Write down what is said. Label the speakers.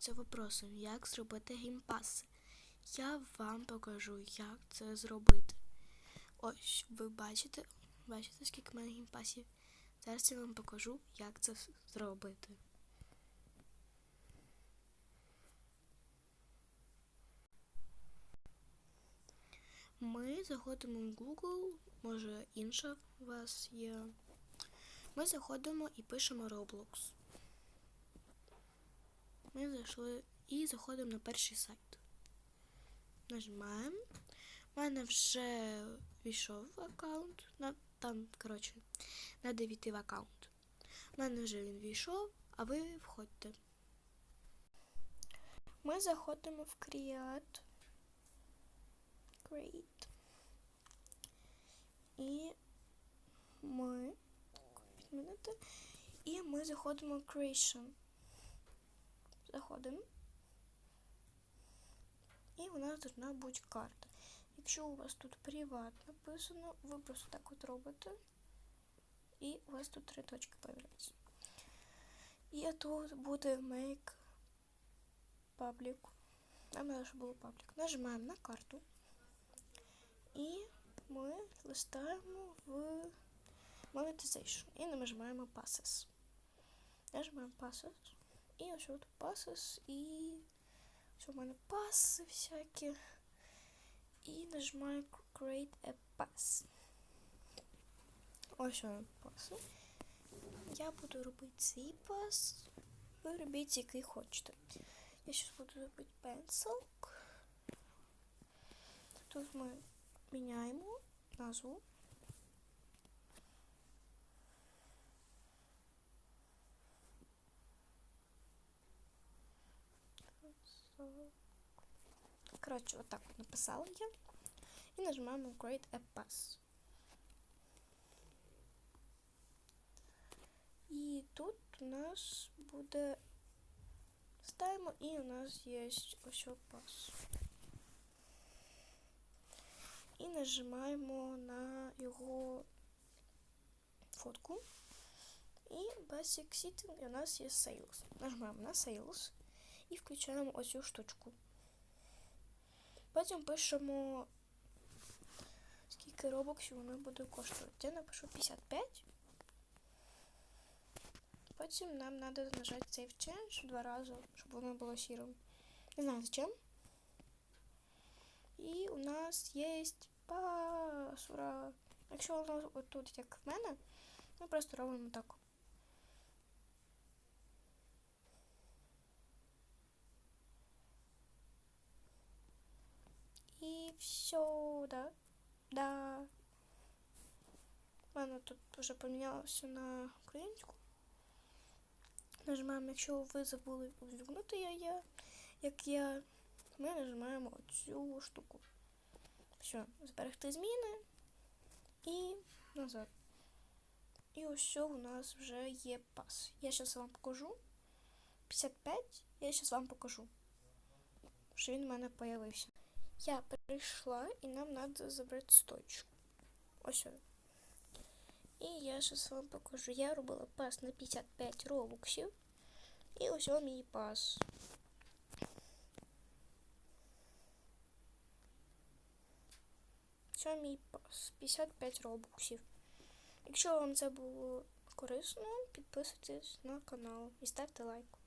Speaker 1: задаються вопросом, як зробити геймпаси. Я вам покажу, як це зробити. Ось, ви бачите, бачите, скільки в мене геймпасів. Зараз я вам покажу, як це зробити. Ми заходимо в Google, може інша у вас є. Ми заходимо і пишемо Roblox. Ми зайшли і заходимо на перший сайт. Нажимаємо. У мене вже війшов аккаунт. На, там, коротше, треба війти в аккаунт. У мене вже він війшов, а ви входьте. Ми заходимо в Create. Create. І ми. І ми заходимо в Creation. Заходимо. І у нас должна бути карта. Якщо у вас тут приват написано, ви просто так от робите. І у вас тут три точки появляються. І тут буде make public. Нам треба, щоб було public. Нажимаємо на карту. І ми листаємо в monetization. І нажимаємо passes. Нажимаємо passes. І ось тут passes і що в мене паси всякі. І нажимаю Create a Pass. Ось він паси. Я буду робити цей пас. Ви робіть, який хочете. Я зараз буду робити pencil. Тут ми міняємо назву. Коротше, отак от написала я. І нажимаємо Create a Pass. І тут у нас буде ставимо і у нас є ось пас. І нажимаємо на його фотку. І Basic Setting у нас є Sales. Нажимаємо на Sales і включаємо ось цю штучку. Потім пишемо, скільки робоксів воно буде коштувати. Я напишу 55. Потім нам треба нажати Save Change два рази, щоб воно було сірим. Не знаю зачем. І у нас є пас, ура! Якщо воно отут, як в мене, ми просто робимо так. І все, да. Да. Мене тут вже помінялося на українську. Нажимаємо, якщо ви забули увімкнути я, як я, ми нажимаємо цю штуку. Все, зберегти зміни і назад. І ось у нас вже є пас. Я зараз вам покажу. 55, я зараз вам покажу, що він у мене з'явився. Я прийшла і нам треба забрати стойчку. Ось він. І я зараз вам покажу. Я робила пас на 55 робоксів. І ось он мій пас. Це мій пас. 55 робоксів. Якщо вам це було корисно, підписуйтесь на канал і ставте лайк.